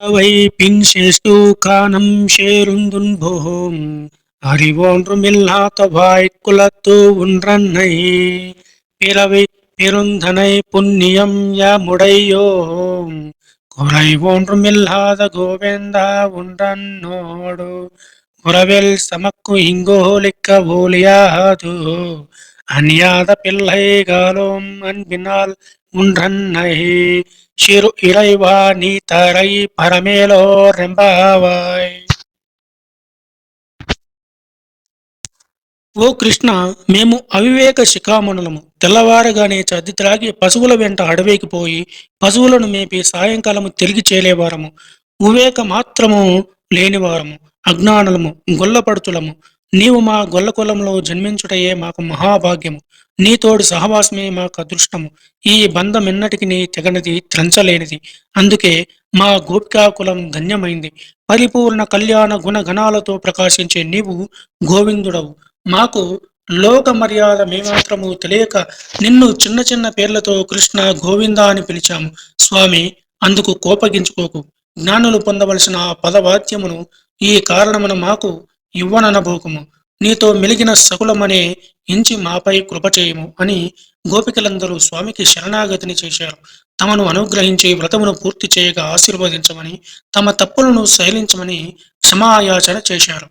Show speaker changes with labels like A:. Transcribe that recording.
A: வைப்பின்சேஸ்து கானம் சேருந்துன்போம் அறிவோன்றுமில்லாத வாய்க்குலத்து உன்றன்னை. பிறவி பெருந்தனை புண்ணியம் யமுடையோம். குறைவோன்றுமில்லாத கோவிந்தா உன்றன்னோடு. உறவில் சமக்கு இங்கோலிக்க ஓலியாது ஒலியாது அநியாத பிள்ளைகாலும் அன்பினால் உன்றன்னை சிறு இறைவா நீ தரை பரமேலோர் రెంబావాయ్ ఓ కృష్ణ మేము అవివేక శిఖామణులము తెల్లవారగానే చద్ది త్రాగి పశువుల వెంట అడవికి పోయి పశువులను మేపి సాయంకాలము తిరిగి చేలేవారము వివేక మాత్రము లేనివారము అజ్ఞానులము గొల్లపడుతులము నీవు మా గొల్ల కులంలో జన్మించుటయే మాకు మహాభాగ్యము. నీతోడు సహవాసమే మాకు అదృష్టము. ఈ బంధం ఎన్నటికి నీ తెగనది త్రంచలేనిది. అందుకే మా గోపికా కులం ధన్యమైంది. పరిపూర్ణ కళ్యాణ గుణగణాలతో ప్రకాశించే నీవు గోవిందుడవు. మాకు లోక మర్యాద మేమాత్రము తెలియక నిన్ను చిన్న చిన్న పేర్లతో కృష్ణ గోవింద అని పిలిచాము. స్వామి అందుకు కోపగించుకోకు. జ్ఞానులు పొందవలసిన పదవాద్యమును ఈ కారణమున మాకు ఇవ్వననబోకుము. నీతో మెలిగిన సకులమనే ఇంచి మాపై కృప చేయము అని గోపికలందరూ స్వామికి శరణాగతిని చేశారు. తమను అనుగ్రహించి వ్రతమును పూర్తి చేయగా ఆశీర్వదించమని తమ తప్పులను శైలించమని క్షమాయాచన చేశారు.